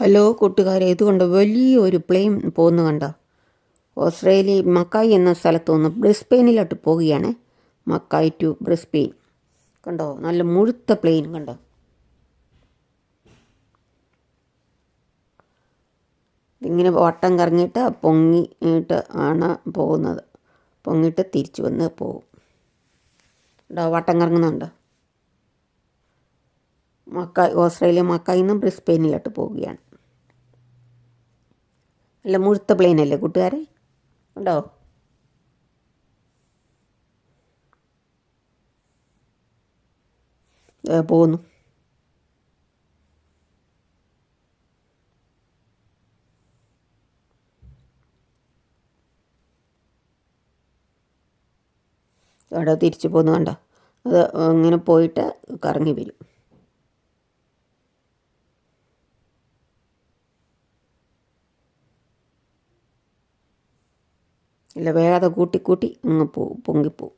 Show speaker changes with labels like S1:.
S1: Hello കൂട്ടുകാരെ. ഇതുകൊണ്ട് വലിയൊരു പ്ലെയിൻ പോകുന്നു കണ്ടോ? ഓസ്ട്രേലിയ മക്കായി എന്ന സ്ഥലത്ത് നിന്ന് ബ്രിസ്പെയിനിലോട്ട് പോവുകയാണ്. മക്കായി ടു ബ്രിസ്പെയിൻ കണ്ടോ? നല്ല മുഴുത്ത പ്ലെയിൻ കണ്ടോ? ഇങ്ങനെ വട്ടം കറങ്ങിയിട്ട് പൊങ്ങിയിട്ട് ആണ് പോകുന്നത്. പൊങ്ങിയിട്ട് തിരിച്ചു വന്ന് പോകും. ഉണ്ടോ വട്ടം കറങ്ങുന്നുണ്ടോ? മക്കായി ഓസ്ട്രേലിയ മക്കായിൽ നിന്നും ബ്രിസ്പെയിനിലോട്ട് പോവുകയാണ്. അല്ല മുഴുത്ത പ്ലെയിനല്ലേ കൂട്ടുകാരെ? ഉണ്ടോ? പോന്നു അവിടെ തിരിച്ചു പോകുന്നു കണ്ടോ? അത് ഇങ്ങനെ പോയിട്ട് കറങ്ങി വരും. ഇല്ല വേഗത കൂട്ടി കൂട്ടി അങ്ങ് പോവും പൊങ്ങിപ്പോവും.